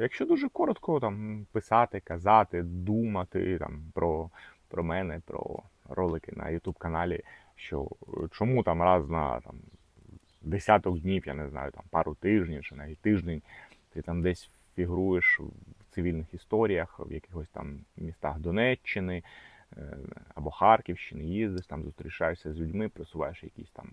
Якщо дуже коротко там писати, казати, думати там про, про мене, про ролики на YouTube каналі, що чому там раз на там, десяток днів, я не знаю, там пару тижнів чи навіть тиждень, ти там десь фігуруєш в цивільних історіях, в якихось там містах Донеччини е, або Харківщини, їздиш там, зустрічаєшся з людьми, просуваєш якісь там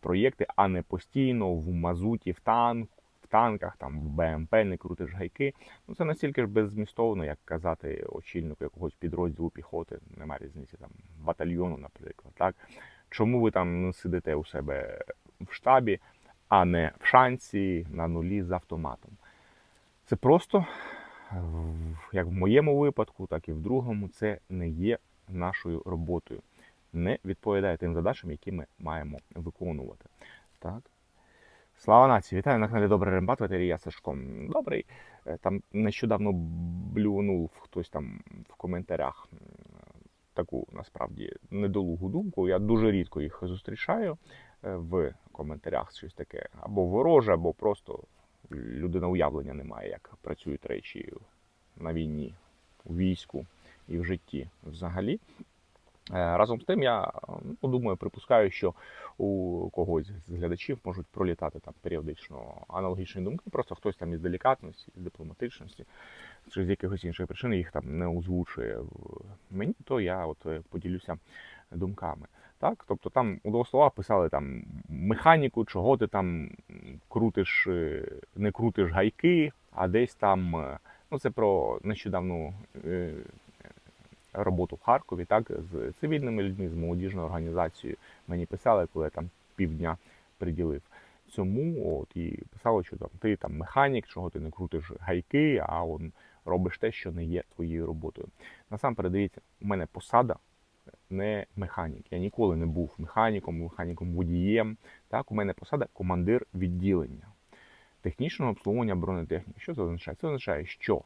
проєкти, а не постійно в мазуті, в танк, танках, там в БМП не крутиш гайки. Ну це настільки ж беззмістовно, як казати очільнику якогось підрозділу піхоти, немає різниці там батальйону, наприклад. Так чому ви там сидите у себе в штабі, а не в шанці на нулі з автоматом? Це просто, як в моєму випадку, так і в другому, це не є нашою роботою. Не відповідає тим задачам, які ми маємо виконувати. Так. Слава нації! Вітаю на каналі Добрий Рембат, ветері я Сашко. Добрий. Е, Там нещодавно блюнув хтось там в коментарях таку насправді недолугу думку. Я дуже рідко їх зустрічаю е, в коментарях щось таке або вороже, або просто людина уявлення не має, як працюють речі на війні, у війську і в житті взагалі. Е, Разом з тим, я ну, думаю, припускаю, що у когось з глядачів можуть пролітати там періодично аналогічні думки. Просто хтось там із делікатності, з дипломатичності чи з якихось інших причин їх там не озвучує мені, то я от е, поділюся думками. Так, тобто там у двох словах писали там механіку, чого ти там крутиш, е, не крутиш гайки, а десь там, ну це про нещодавну роботу в Харкові, так, з цивільними людьми, з молодіжною організацією. Мені писали, коли я там півдня приділив цьому. От і писали, що там ти там механік, чого ти не крутиш гайки, а он робиш те, що не є твоєю роботою. Насамперед, дивіться, у мене посада не механік. Я ніколи не був механіком, механіком водієм. Так, у мене посада командир відділення технічного обслуговування бронетехніки. Що це означає? Це означає, що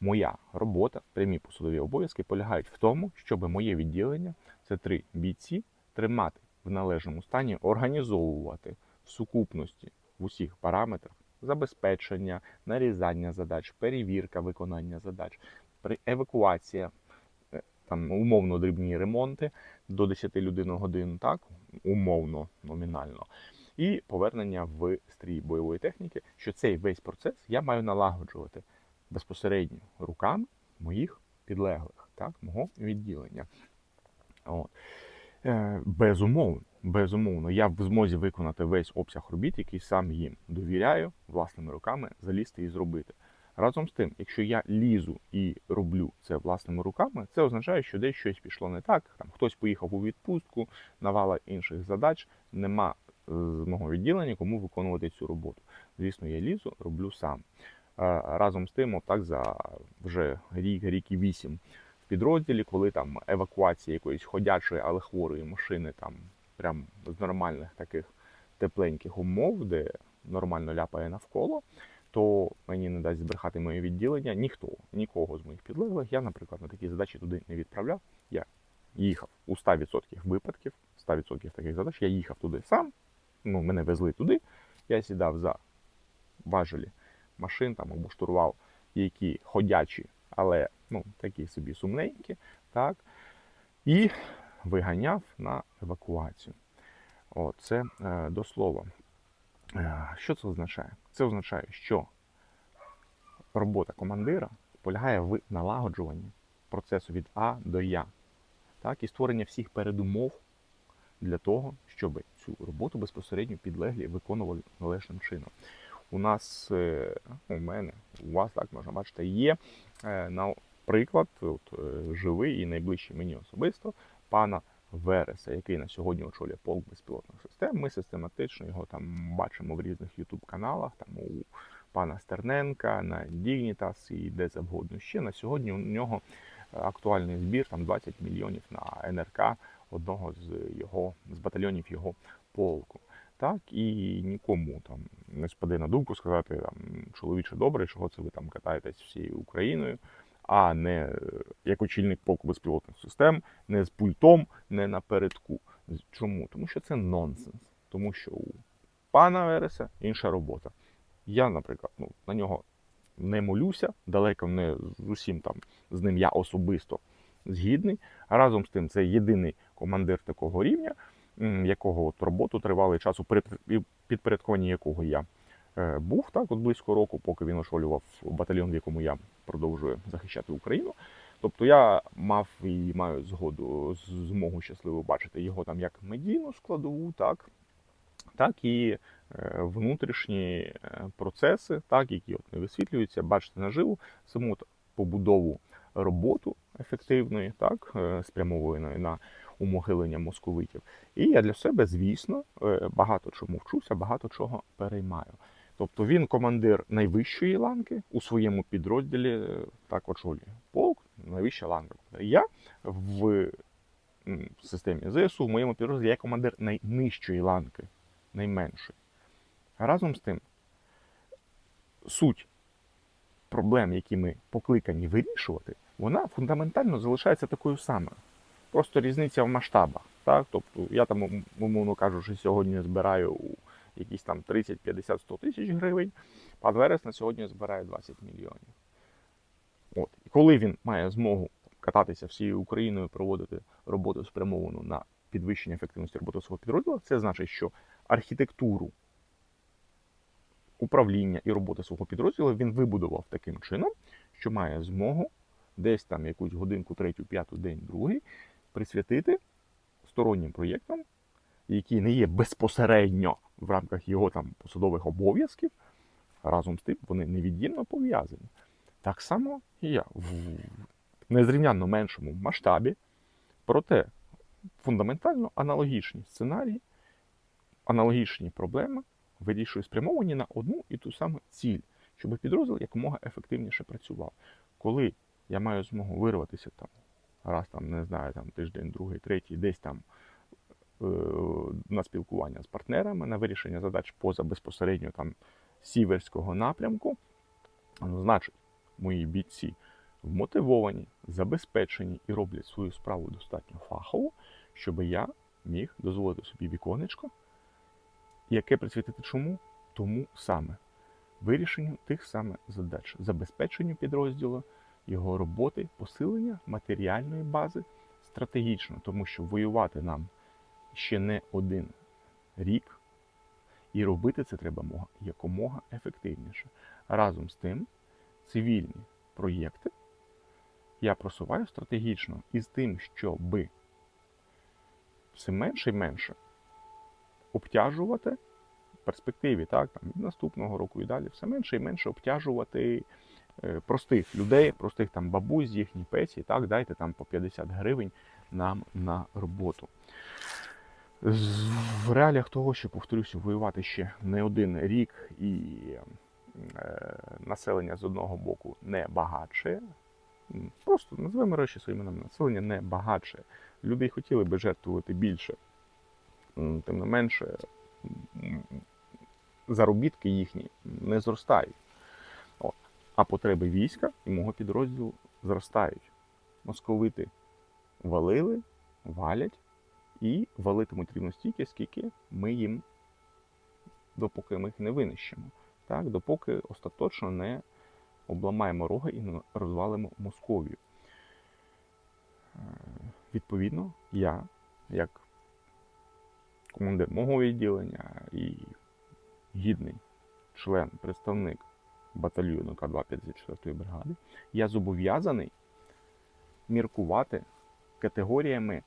моя робота, прямі посадові обов'язки полягають в тому, щоб моє відділення, це три бійці, тримати в належному стані, організовувати в сукупності в усіх параметрах забезпечення, нарізання задач, перевірка виконання задач, евакуація, е, там умовно дрібні ремонти до 10 людей на годину, так умовно, номінально. І повернення в стрій бойової техніки, що цей весь процес я маю налагоджувати безпосередньо руками моїх підлеглих, так, мого відділення. От. Е, безумовно, безумовно, я в змозі виконати весь обсяг робіт, який сам їм довіряю власними руками залізти і зробити. Разом з тим, якщо я лізу і роблю це власними руками, це означає, що десь щось пішло не так. Там хтось поїхав у відпустку, навала інших задач, нема з мого відділення кому виконувати цю роботу. Звісно, я лізу, роблю сам. Разом з тим, отак за вже рік, рік і вісім в підрозділі, коли там евакуація якоїсь ходячої, але хворої машини, там прям з нормальних таких тепленьких умов, де нормально ляпає навколо, то мені не дасть збрехати моє відділення ніхто, нікого з моїх підлеглих. Я, наприклад, на такі задачі туди не відправляв. Я їхав у 100% випадків, 100% таких задач, я їхав туди сам. Ну, мене везли туди. Я сідав за важелі машин там або штурвал, які ходячі, але ну, такі собі сумненькі, так, і виганяв на евакуацію. О, це е, до слова. Е, що це означає? Це означає, що робота командира полягає в налагоджуванні процесу від А до Я, так, і створення всіх передумов для того, щоб цю роботу безпосередньо підлеглі виконували належним чином. У нас, е, у мене, у вас так можна бачити, є е, наприклад, от, е, живий і найближчий мені особисто пана Вереса, який на сьогодні очолює полк безпілотних систем. Ми систематично його там бачимо в різних youtube каналах там у пана Стерненка, на Dignitas і де завгодно ще. На сьогодні у нього актуальний збір там 20 мільйонів на НРК одного з його з батальйонів його полку. Так, і нікому там не спаде на думку сказати там чоловіче добре, чого це ви там катаєтесь всією Україною, а не е, як очільник полку безпілотних систем, не з пультом, не напередку. Чому? Тому що це нонсенс. Тому що у пана Вереса інша робота. Я, наприклад, ну, на нього не молюся, далеко не з усім там з ним я особисто згідний. А разом з тим, це єдиний командир такого рівня, якого от роботу тривалий час у підпорядкуванні якого я е, був так, от близько року, поки він очолював батальйон, в якому я продовжую захищати Україну. Тобто я мав і маю згоду змогу щасливо бачити його там як медійну складову, так, так і е, внутрішні е, процеси, так, які от не висвітлюються, бачити наживо саму побудову роботу ефективної, так, спрямованої на умогилення московитів. І я для себе, звісно, е, багато чому вчуся, багато чого переймаю. Тобто він командир найвищої ланки у своєму підрозділі, е, так очолює полк, найвища ланка. Я в системі ЗСУ, в моєму підрозділі, я командир найнижчої ланки, найменшої. Разом з тим, суть проблем, які ми покликані вирішувати, вона фундаментально залишається такою самою. Просто різниця в масштабах. Так? Тобто я там, ум- умовно кажучи, сьогодні збираю якісь там 30, 50, 100 тисяч гривень, пан Верес на сьогодні збирає 20 мільйонів. От. І коли він має змогу кататися всією Україною, проводити роботу спрямовану на підвищення ефективності роботи свого підрозділу, це значить, що архітектуру управління і роботи свого підрозділу він вибудував таким чином, що має змогу десь там якусь годинку, третю, п'яту, день, другий присвятити стороннім проєктам, які не є безпосередньо в рамках його там посадових обов'язків, разом з тим вони невід'ємно пов'язані. Так само і я в незрівнянно меншому масштабі, проте фундаментально аналогічні сценарії, аналогічні проблеми вирішую спрямовані на одну і ту саму ціль, щоб підрозділ якомога ефективніше працював. Коли я маю змогу вирватися там, раз там, не знаю, там тиждень, другий, третій, десь там е, на спілкування з партнерами, на вирішення задач поза безпосередньо там сіверського напрямку, ну, значить, мої бійці вмотивовані, забезпечені і роблять свою справу достатньо фахово, щоб я міг дозволити собі віконечко, яке присвятити чому? Тому саме вирішенню тих саме задач, забезпеченню підрозділу, його роботи, посилення матеріальної бази стратегічно, тому що воювати нам ще не один рік, і робити це треба якомога ефективніше. Разом з тим, цивільні проєкти я просуваю стратегічно із тим, щоби все менше і менше обтяжувати в перспективі, так, там, від наступного року і далі, все менше і менше обтяжувати простих людей, простих там бабусь, їхні пенсії, так, дайте там по 50 гривень нам на роботу. В реаліях того, що, повторюся, воювати ще не один рік і е, населення з одного боку не багатше. Просто називаємо речі своїми іменами. Населення не багатше. Люди хотіли би жертвувати більше. Тим не менше, заробітки їхні не зростають. А потреби війська і мого підрозділу зростають. Московити валили, валять і валитимуть рівно стільки, скільки ми їм, допоки ми їх не винищимо. Так, допоки остаточно не обламаємо роги і не розвалимо Московію. Е, Відповідно, я, як командир мого відділення і гідний член, представник батальйону К2 54 бригади, я зобов'язаний міркувати категоріями,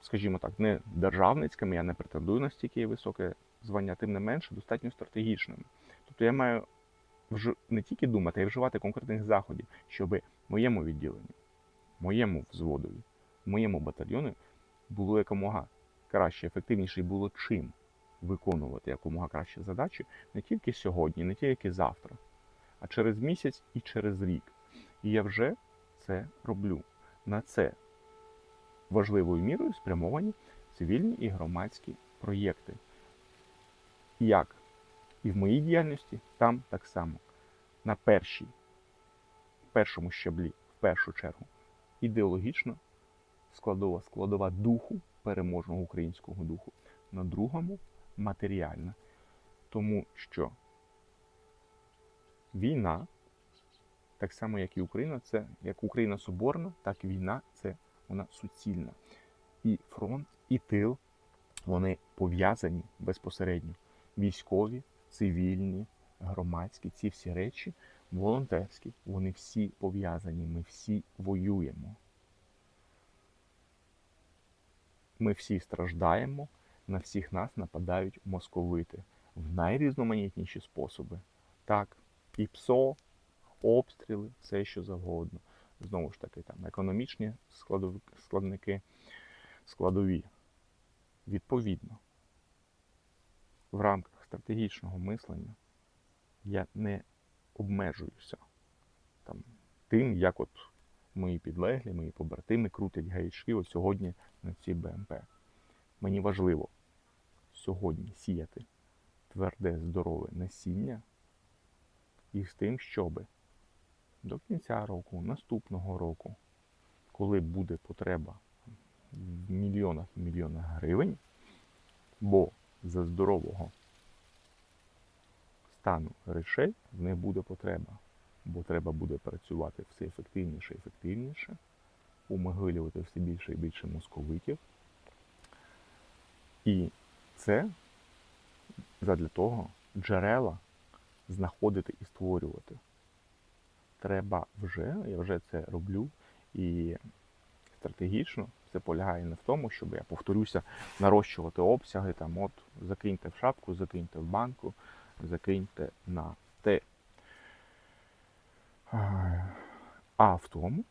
скажімо так, не державницькими, я не претендую на стільки високе звання, тим не менше, достатньо стратегічними. Тобто я маю не тільки думати, а й вживати конкретних заходів, щоб моєму відділенню, моєму взводові, моєму батальйону було якомога краще, ефективніше і було чим виконувати якомога кращі задачі не тільки сьогодні, не тільки завтра, а через місяць і через рік. І я вже це роблю. На це важливою мірою спрямовані цивільні і громадські проєкти. Як і в моїй діяльності, там так само. На першій, першому щаблі, в першу чергу, ідеологічна складова, складова духу, переможного українського духу, на другому матеріальна. Тому що війна Так само, як і Україна, це як Україна соборна, так і війна це вона суцільна. І фронт, і тил вони пов'язані безпосередньо. Військові, цивільні, громадські, ці всі речі, волонтерські, вони всі пов'язані. Ми всі воюємо. Ми всі страждаємо, на всіх нас нападають московити в найрізноманітніші способи. Так, і ПСО, обстріли, все що завгодно. Знову ж таки, там економічні складники, складові. Відповідно, в рамках стратегічного мислення я не обмежуюся там, тим, як от мої підлеглі, мої побратими крутять гаячки от сьогодні на цій БМП. Мені важливо сьогодні сіяти тверде, здорове насіння і з тим, щоб до кінця року, наступного року, коли буде потреба в мільйонах і мільйонах гривень, бо за здорового стану речей не буде потреба, бо треба буде працювати все ефективніше і ефективніше, умогилювати все більше і більше московитів. І це задля того джерела знаходити і створювати. Треба вже, я вже це роблю, і стратегічно це полягає не в тому, щоб я повторюся, нарощувати обсяги, там от закиньте в шапку, закиньте в банку, закиньте на те. А в тому,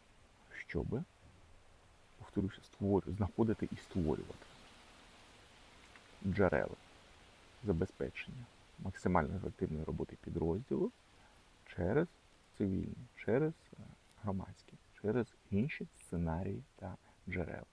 щоб, повторюся, створю, знаходити і створювати джерела забезпечення максимально ефективної роботи підрозділу через цивільні, через е, громадські, через інші сценарії та джерела.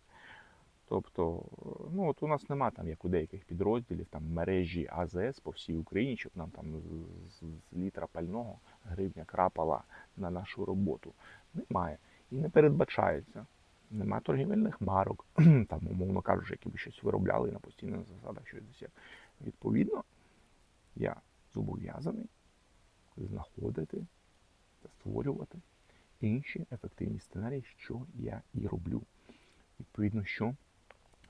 Тобто, е, ну от у нас нема там, як у деяких підрозділів, там мережі АЗС по всій Україні, щоб нам там з, з, літра пального гривня крапала на нашу роботу. Немає. І не передбачається. Нема торгівельних марок, там, умовно кажучи, які би щось виробляли на постійних засадах щось десь. Відповідно, я зобов'язаний знаходити та створювати інші ефективні сценарії, що я і роблю. Відповідно, що?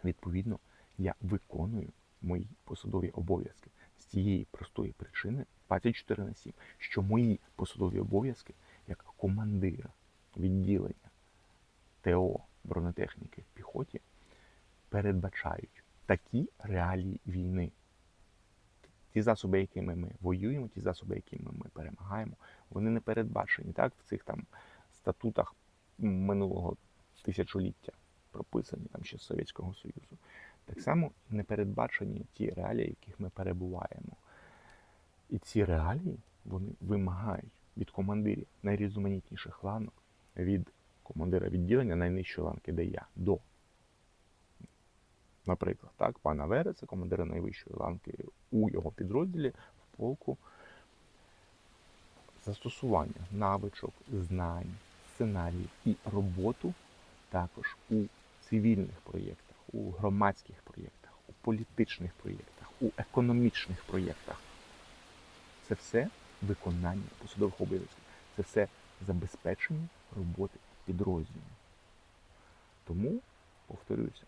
Відповідно, я виконую мої посадові обов'язки з цієї простої причини 24 на 7, що мої посадові обов'язки як командира відділення ТО бронетехніки в піхоті передбачають такі реалії війни. Ті засоби, якими ми воюємо, ті засоби, якими ми перемагаємо, вони не передбачені так в цих там статутах минулого тисячоліття, прописані там ще з Совєтського Союзу. Так само не передбачені ті реалії, в яких ми перебуваємо. І ці реалії вони вимагають від командирів найрізноманітніших ланок, від командира відділення найнижчої ланки, де я, до, наприклад, так, пана Вереца, командира найвищої ланки у його підрозділі в полку застосування навичок, знань, сценаріїв і роботу також у цивільних проєктах, у громадських проєктах, у політичних проєктах, у економічних проєктах. Це все виконання посадових обов'язків. Це все забезпечення роботи підрозділу. Тому, повторюся,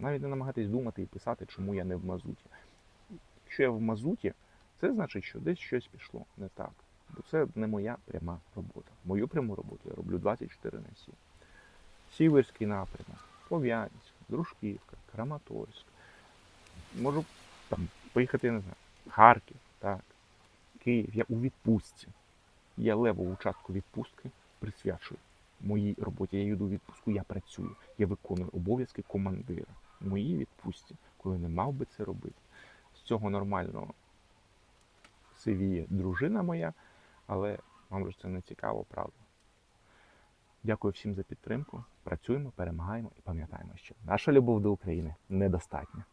навіть не намагатись думати і писати, чому я не в мазуті. Якщо я в мазуті, це значить, що десь щось пішло не так. Бо це не моя пряма робота. Мою пряму роботу я роблю 24 на 7. Сіверський напрямок, Слов'янськ, Дружківка, Краматорськ. Можу там поїхати, не знаю, Харків, так, Київ. Я у відпустці. Я левову частку відпустки присвячую моїй роботі. Я йду у відпустку, я працюю, я виконую обов'язки командира моїй відпустці, коли не мав би це робити. З цього нормального сивіє дружина моя, але вам ж це не цікаво, правда. Дякую всім за підтримку. Працюємо, перемагаємо і пам'ятаємо, що наша любов до України недостатня.